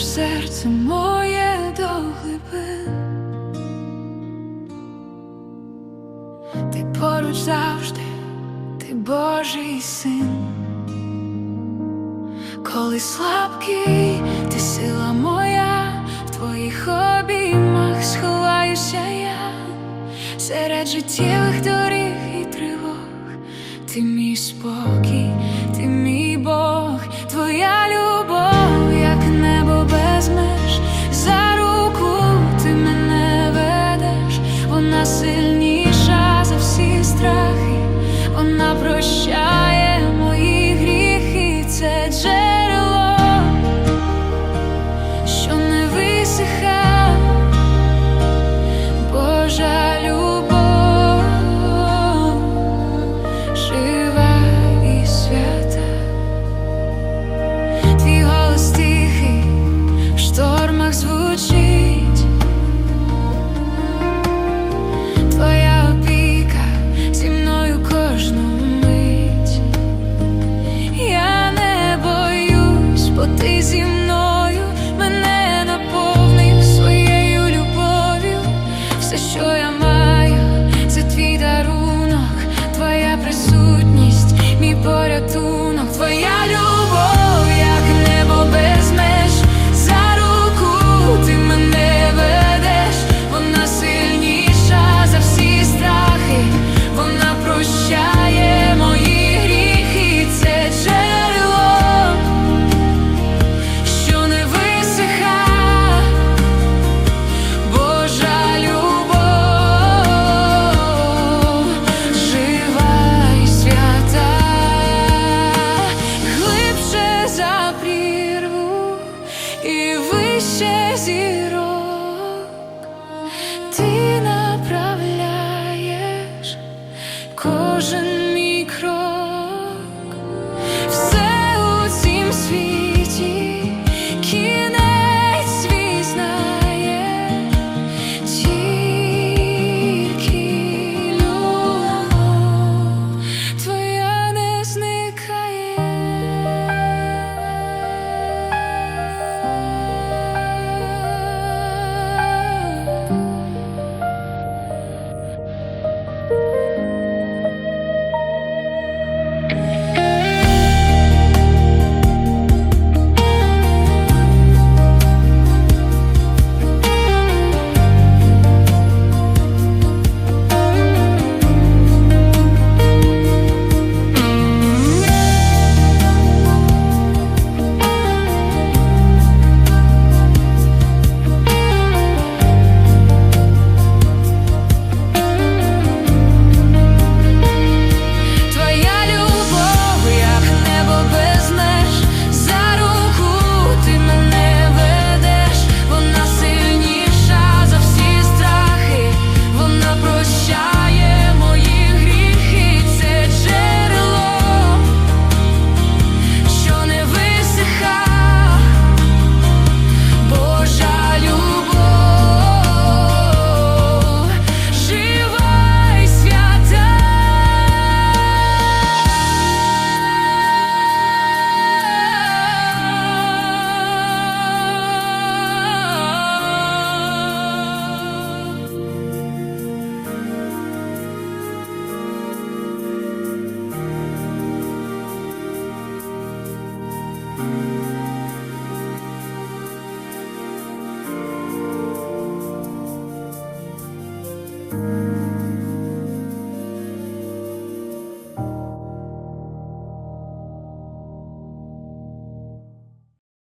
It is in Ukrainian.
ти серце моє до глибин. Ти поруч завжди, ти Божий син. Коли слабкий, ти сила моя, в твоїх обіймах сховаюся я серед життєвих доріг і тривог. Ти мій спокій, вона сильніша за всі страхи, вона прощає ocean